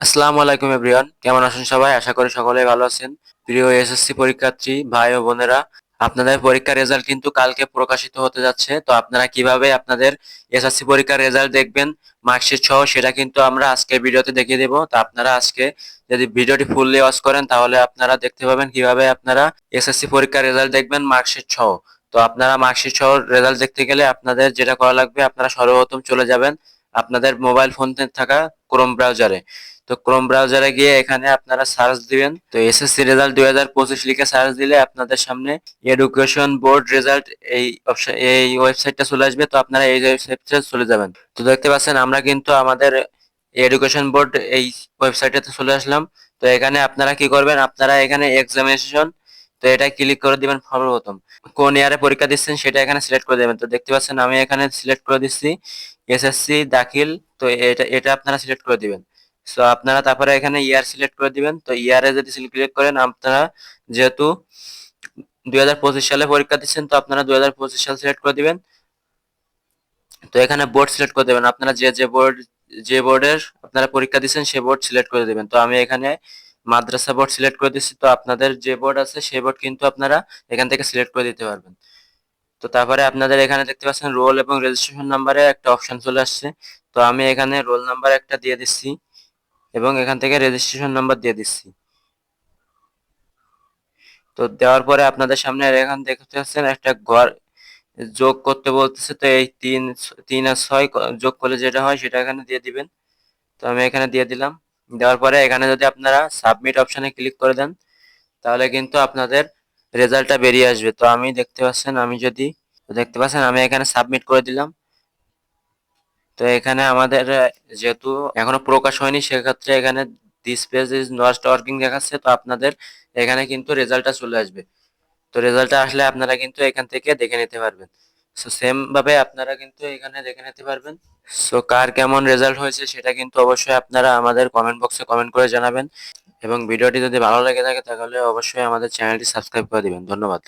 আসসালামু আলাইকুম এভরিওয়ান, কেমন আছেন সবাই? আশা করি সকলে ভালো আছেন। প্রিয় এসএসসি পরীক্ষার্থী, ভাই ও বোনেরা, আপনাদের পরীক্ষার রেজাল্ট কিন্তু কালকে প্রকাশিত হতে যাচ্ছে। তো আপনারা কীভাবে আপনাদের এসএসসি পরীক্ষার রেজাল্ট দেখবেন, মার্কশিট সহ, সেটা কিন্তু আমরা আজকে ভিডিওতে দেখিয়ে দেব। তো আপনারা আজকে যদি ভিডিওটি ফুললি ওয়াচ করেন, তাহলে আপনারা দেখতে পাবেন কীভাবে আপনারা এসএসসি পরীক্ষার রেজাল্ট দেখবেন, মার্কশিট সহ। তো আপনারা মার্কশিট সহ রেজাল্ট দেখতে গেলে আপনাদের যেটা করা লাগবে, আপনারা সর্বপ্রথম চলে যাবেন আপনাদের মোবাইল ফোনে থাকা ক্রোম ব্রাউজারে তো ক্রোম ব্রাউজারে গিয়ে এখানে আপনারা সার্চ দিবেন। তো এসএসসি রেজাল্ট দুই হাজার পঁচিশ লিখে সার্চ দিলে আপনাদের সামনে এডুকেশন বোর্ড রেজাল্ট এই এই ওয়েবসাইটটা চলে আসবে। তো আপনারা এই ওয়েবসাইটে চলে যাবেন। তো দেখতে পাচ্ছেন, আমরা কিন্তু আমাদের এডুকেশন বোর্ড এই ওয়েবসাইটে চলে আসলাম। তো এখানে আপনারা কি করবেন, আপনারা এখানে এক্সামিনেশন তো এটা ক্লিক করে দিবেন সর্বপ্রথম। কোন ইয়ারে পরীক্ষা দিচ্ছেন সেটা এখানে সিলেক্ট করে দেবেন। তো দেখতে পাচ্ছেন আমি এখানে সিলেক্ট করে দিচ্ছি এসএসসি দাখিল, তো এটা এটা আপনারা সিলেক্ট করে দিবেন। সো আপনারা তারপরে এখানে ইয়ার সিলেক্ট করে দিবেন। তো ইয়ারে যদি সিলেক্ট করেন, আপনারা যেহেতু দুই হাজার পঁচিশ সালে পরীক্ষা দিচ্ছেন, তো আপনারা দুই সাল সিলেক্ট করে দিবেন। তো এখানে বোর্ড সিলেক্ট করে দেবেন। আপনারা যে যে বোর্ড যে বোর্ডের আপনারা পরীক্ষা দিচ্ছেন, সে বোর্ড সিলেক্ট করে দেবেন। তো আমি এখানে মাদ্রাসা বোর্ড সিলেক্ট করে দিচ্ছি তো আপনাদের যে বোর্ড আছে সেই বোর্ড কিন্তু আপনারা এখান থেকে সিলেক্ট করে দিতে পারবেন। তো তারপরে আপনাদের এখানে দেখতে পাচ্ছেন রোল এবং রেজিস্ট্রেশন নাম্বারে একটা অপশন চলে আসছে। তো আমি এখানে রোল নাম্বার একটা দিয়ে দিচ্ছি এবং এখান থেকে রেজিস্ট্রেশন নাম্বার দিয়ে দিচ্ছি। তো দেওয়ার পরে আপনাদের সামনে এখান দেখতে পাচ্ছেন একটা ঘর যোগ করতে বলতেছে, তো এই তিন তিন আর ছয় যোগ করলে যেটা হয় সেটা এখানে দিয়ে দিবেন। তো আমি এখানে দিয়ে দিলাম। দেওয়ার পরে এখানে যদি আপনারা সাবমিট অপশনে ক্লিক করে দেন, তাহলে কিন্তু আপনাদের রেজাল্টটা বেরিয়ে আসবে। তো আমি দেখতে পাচ্ছেন, আমি যদি দেখতে পাচ্ছেন, আমি এখানে সাবমিট করে দিলাম। তো এখানে আমাদের যেহেতু এখনও প্রকাশ হয়নি, সেক্ষেত্রে এখানে this page is not working দেখাচ্ছে, তো আপনাদের এখানে কিন্তু রেজাল্টটা চলে আসবে। তো রেজাল্টটা আসলে আপনারা কিন্তু এখান থেকে দেখে নিতে পারবেন। সো সেম ভাবে আপনারা কিন্তু এখানে দেখে নিতে পারবেন। সো কার কেমন রেজাল্ট হয়েছে সেটা কিন্তু অবশ্যই আপনারা আমাদের কমেন্ট বক্সে কমেন্ট করে জানাবেন। এবং ভিডিওটি যদি ভালো লেগে থাকে তাহলে অবশ্যই আমাদের চ্যানেলটি সাবস্ক্রাইব করে দিবেন। ধন্যবাদ।